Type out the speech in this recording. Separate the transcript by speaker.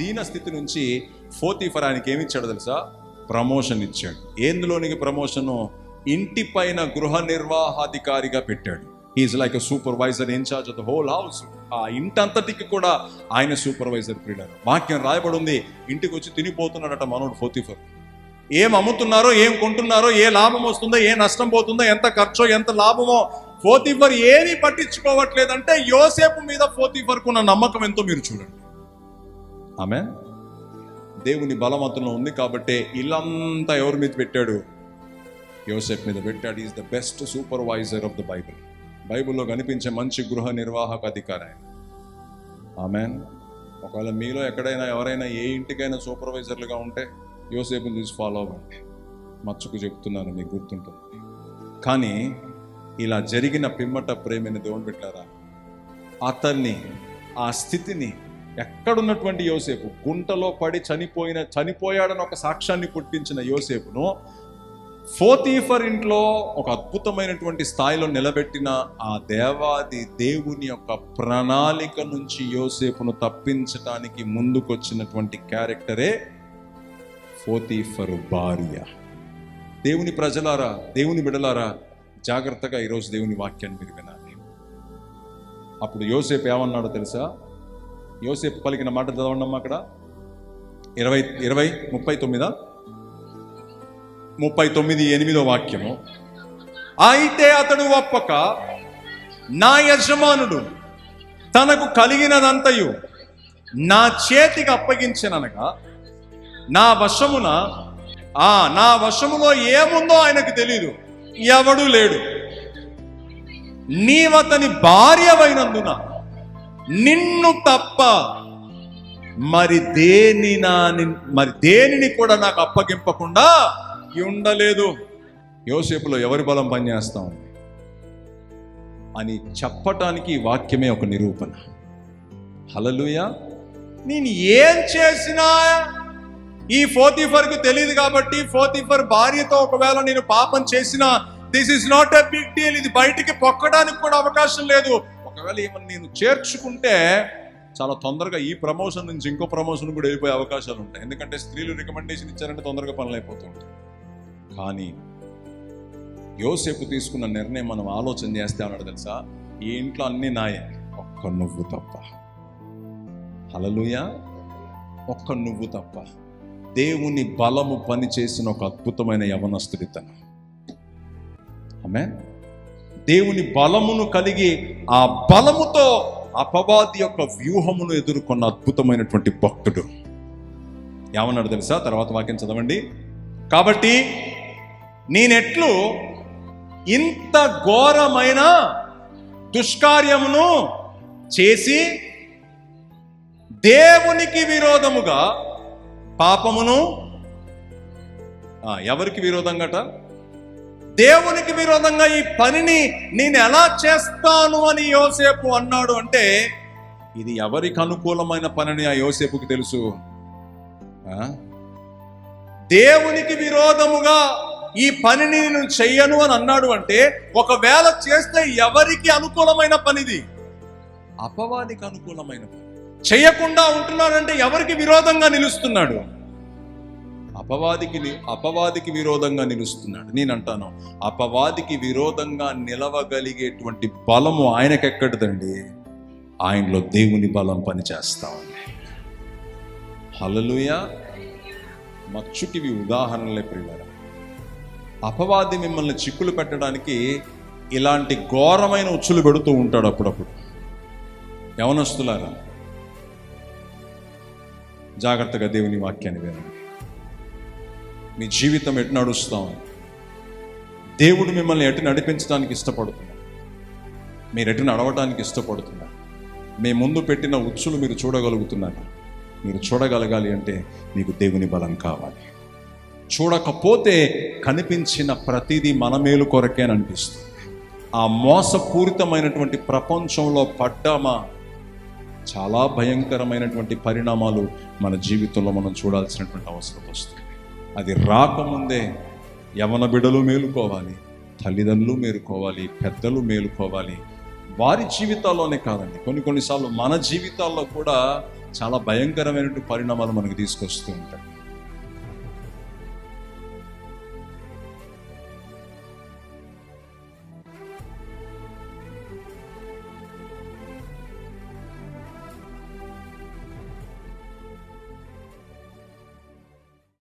Speaker 1: దీన స్థితి నుంచి ఫోతిఫర్ ఆయనకి ఏమి ఇచ్చాడు తెలుసా? ప్రమోషన్ ఇచ్చాడు. ఏందులోనికి ప్రమోషను? ఇంటి పైన గృహ నిర్వాహాధికారిగా పెట్టాడు. Is like supervisor in charge of the whole house ఆ ఇంటంతటికి కూడా ఆయన సూపర్వైజర్ ప్రియుడారు. వాక్యం రాయబడి ఉంది ఇంటికి వచ్చి తినిపోతున్నాడట మనోడు ఫోతిఫర్ ఏం అమ్ముతున్నారో ఏం కొంటున్నారో ఏ లాభం వస్తుందో ఏ నష్టం పోతుందో ఎంత ఖర్చో ఎంత లాభమో ఫోతిఫర్ ఏమీ పట్టించుకోవట్లేదంటే యోసేపు మీద ఫోతీఫర్కు ఉన్న నమ్మకం ఎంతో మీరు చూడండి. ఆమె దేవుని బలమతంలో ఉంది కాబట్టి ఇల్లంతా ఎవరి మీద పెట్టాడు? యోసెఫ్ మీద పెట్టాడు. Is the best supervisor of the Bible బైబిల్లో కనిపించే మంచి గృహ నిర్వాహక అధికారి ఆయన. ఆమెన్. ఒకవేళ మీలో ఎక్కడైనా ఎవరైనా ఏ ఇంటికైనా సూపర్వైజర్లుగా ఉంటే యోసేపుని చూసి ఫాలో అవ్వండి. మచ్చుకు చెప్తున్నాను మీకు గుర్తుంటుంది. కానీ ఇలా జరిగిన పిమ్మట ప్రేమైన దేవుని పెట్టారా? అతన్ని ఆ స్థితిని ఎక్కడున్నటువంటి యోసేపు? గుంటలో పడి చనిపోయిన చనిపోయాడని ఒక సాక్ష్యాన్ని పుట్టించిన యోసేపును ఫోతీఫర్ ఇంట్లో ఒక అద్భుతమైనటువంటి స్థాయిలో నిలబెట్టిన ఆ దేవాది దేవుని యొక్క ప్రణాళిక నుంచి యోసేపును తప్పించటానికి ముందుకొచ్చినటువంటి క్యారెక్టరే ఫోతీఫరు భార్య. దేవుని ప్రజలారా దేవుని బిడలారా జాగ్రత్తగా ఈరోజు దేవుని వాక్యాన్ని మీరు వినాలి. అప్పుడు యోసేపు ఏమన్నాడో తెలుసా? యోసేపు పలికిన మాట చదవండి అక్కడ. ఇరవై ఇరవై ముప్పై తొమ్మిదా? ముప్పై తొమ్మిది ఎనిమిదో వాక్యము. అయితే అతడు ఒప్పక నా యజమానుడు తనకు కలిగినదంతయు నా చేతికి అప్పగించిననగా నా వశమున ఆ నా వశములో ఏముందో ఆయనకు తెలియదు ఎవడూ లేడు. నీవతని భార్యవైనందున నిన్ను తప్ప మరి దేని నా మరి దేనిని కూడా నాకు అప్పగింపకుండా ఉండలేదు. యోసేపులో ఎవరి బలం పనిచేస్తా ఉంది? అని చెప్పటానికి వాక్యమే ఒక నిరూపణ. హలలుయ నేను ఏం చేసినా ఈ ఫోతిఫర్కి తెలియదు కాబట్టి ఫోతిఫర్ భార్యతో ఒకవేళ నేను పాపం చేసినా this is not a big deal ఇది బయటికి పొక్కడానికి కూడా అవకాశం లేదు. ఒకవేళ ఏమన్నా నేను చేర్చుకుంటే చాలా తొందరగా ఈ ప్రమోషన్ నుంచి ఇంకో ప్రమోషన్ కూడా వెళ్ళిపోయే అవకాశాలు ఉంటాయి. ఎందుకంటే స్త్రీలు రికమెండేషన్ ఇచ్చారంటే తొందరగా పనులు అయిపోతూ కానీ యోసేపు తీసుకున్న నిర్ణయం మనం ఆలోచన చేస్తే అన్నాడు తెలుసా? ఈ ఇంట్లో అన్ని నాయే ఒక్క నువ్వు తప్ప. హలలుయ ఒక్క నువ్వు తప్ప. దేవుని బలము పని చేసిన ఒక అద్భుతమైన యవనస్తుడితన. ఆమె దేవుని బలమును కలిగి ఆ బలముతో అపవాది యొక్క వ్యూహమును ఎదుర్కొన్న అద్భుతమైనటువంటి భక్తుడు. ఏమన్నాడు తెలుసా? తర్వాత వాక్యం చదవండి. కాబట్టి నేనెట్లు ఇంత ఘోరమైన దుష్కార్యమును చేసి దేవునికి విరోధముగా పాపమును ఎవరికి విరోధంగా దేవునికి విరోధంగా ఈ పనిని నేను ఎలా చేస్తాను అని యోసేపు అన్నాడు అంటే ఇది ఎవరికి అనుకూలమైన పనిని ఆ యోసేపుకి తెలుసు? ఆ? దేవునికి విరోధముగా ఈ పనిని నేను చెయ్యను అని అన్నాడు అంటే ఒకవేళ చేస్తే ఎవరికి అనుకూలమైన పనిది? అపవాదికి అనుకూలమైన పని. చేయకుండా ఉంటున్నాడంటే ఎవరికి విరోధంగా నిలుస్తున్నాడు? అపవాదికి అపవాదికి విరోధంగా నిలుస్తున్నాడు. నేను అంటాను అపవాదికి విరోధంగా నిలవగలిగేటువంటి బలము ఆయనకెక్కడదండి? ఆయనలో దేవుని బలం పనిచేస్తా ఉంది. హలలుయ మచ్చుకివి ఉదాహరణలే ప్రియులారా. అపవాది మిమ్మల్ని చిక్కులు పెట్టడానికి ఇలాంటి ఘోరమైన ఉచ్చులు పెడుతూ ఉంటాడు అప్పుడప్పుడు. యవనస్తులారా జాగ్రత్తగా దేవుని వాక్యాన్ని వినండి. మీ జీవితం ఎటు నడుస్తాం దేవుడు మిమ్మల్ని ఎటు నడిపించడానికి ఇష్టపడుతున్నాడు మీరు ఎటు నడవడానికి ఇష్టపడుతున్నారు? మీ ముందు పెట్టిన ఉచ్చులు మీరు చూడగలుగుతున్నారు. మీరు చూడగలగాలి అంటే మీకు దేవుని బలం కావాలి. చూడకపోతే కనిపించిన ప్రతిదీ మన మేలు కొరకే అనిపిస్తుంది. ఆ మోసపూరితమైనటువంటి ప్రపంచంలో పడ్డామా? చాలా భయంకరమైనటువంటి పరిణామాలు మన జీవితంలో మనం చూడాల్సినటువంటి అవసరం వస్తుంది. అది రాకముందే యవన బిడలు మేలుకోవాలి తల్లిదండ్రులు మేలుకోవాలి పెద్దలు మేలుకోవాలి. వారి జీవితాల్లోనే కాదండి. కొన్ని కొన్నిసార్లు మన జీవితాల్లో కూడా చాలా భయంకరమైనటువంటి పరిణామాలు మనకు తీసుకొస్తూ ఉంటాయి.